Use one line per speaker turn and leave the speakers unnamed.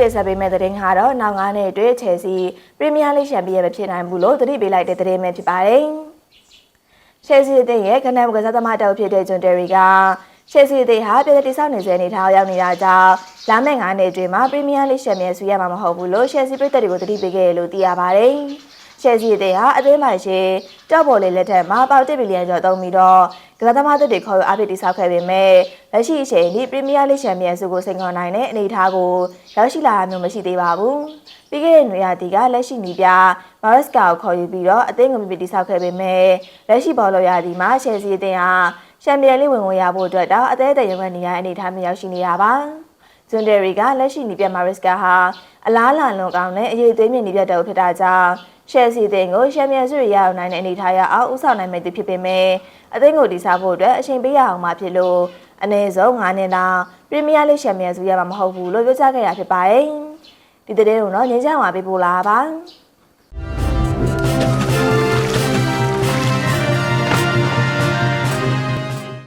တင်ဆက်ပေးမယ့်သတင်းကတော့နောက်9နှစ်အတွင်းချယ်ဆီပရီးမီးယားလိချန်ပီယံမဖြစ်နိုင်ဘူးလို့သတိပေးလိုက်တဲ့သတင်းပဲဖြစ်ပါတယ်။ချယ်ဆီအသင်းရဲ့ကနမ်ကစားသမားတောက်ဖြစ်တဲ့ဂျွန်တယ်ရီကချယ်ဆီအသင်းဟာပြည်သက်တိဆောက်နေစေအနေထားရောက်နေတာကြောင့်လာမယ့်9နှစ်အတွင်းမှာပရီးမီးယားလိချန်ပီယံဆူရမှာမဟုတ်ဘူးလို့ချယ်ဆီပြည်သက်တွေကိုသတိပေးခဲ့တယ်လို့သိရပါတယ်။ ချယ်ဆီအသင်းဟာအသင်းပိုင်ရှင်တောက်ပေါ်လေးလက်ထက်မှာပေါက်1ဘီလီယံကျော်သုံးပြီးတော့ကစားသမားတွေခေါ်ယူအားပေးတိဆောက်ခဲ့ပေမဲ့လက်ရှိအချိန်ထိပရီးမီးယားလိချန်ပီယံစုကိုစိန်ခေါ်နိုင်တဲ့အနေအထားကိုရောက်ရှိလာတာမျိုးမရှိသေးပါဘူး။ပြီးခဲ့တဲ့နွေရာသီကလက်ရှိနီးပြမာရက်စကာကိုခေါ်ယူပြီးတော့အသင်းကမပီတိဆောက်ခဲ့ပေမဲ့လက်ရှိဘောလုံးရာသီမှာချယ်ဆီအသင်းဟာချန်ပီယံလိဝင်ဝင်ရဖို့အတွက်တော့အသေးအသေးရုံးကနေရတဲ့အနေအထားမျိုးရောက်ရှိနေတာပါ။ ဂျွန်ဒယ်ရီကလက်ရှိနီးပြမာရက်စကာဟာအလားလာလွန်ကောင်းတဲ့အရေးသွေးမြင့်နီးပြတော့ဖြစ်တာကြောင့်ရှယ်ဆီအသင်းကိုချန်ပီယံစုရရောက်နိုင်တဲ့အနေအထားရအောင်ဥဆောင်နိုင်မယ့်သူဖြစ်ပေမဲ့အသင်းကိုတည်ဆောက်ဖို့အတွက်အချိန်ပေးရအောင်မှဖြစ်လို့အနည်းဆုံး9နှစ်လောက်ပရီးမီးယားလိချန်ပီယံစုရမှာမဟုတ်ဘူးလို့ပြောကြားခဲ့တာဖြစ်ပါတယ်။ဒီတဲ့တဲ့ကိုတော့ငင်းချမ်းပါပေးပို့လာပါ။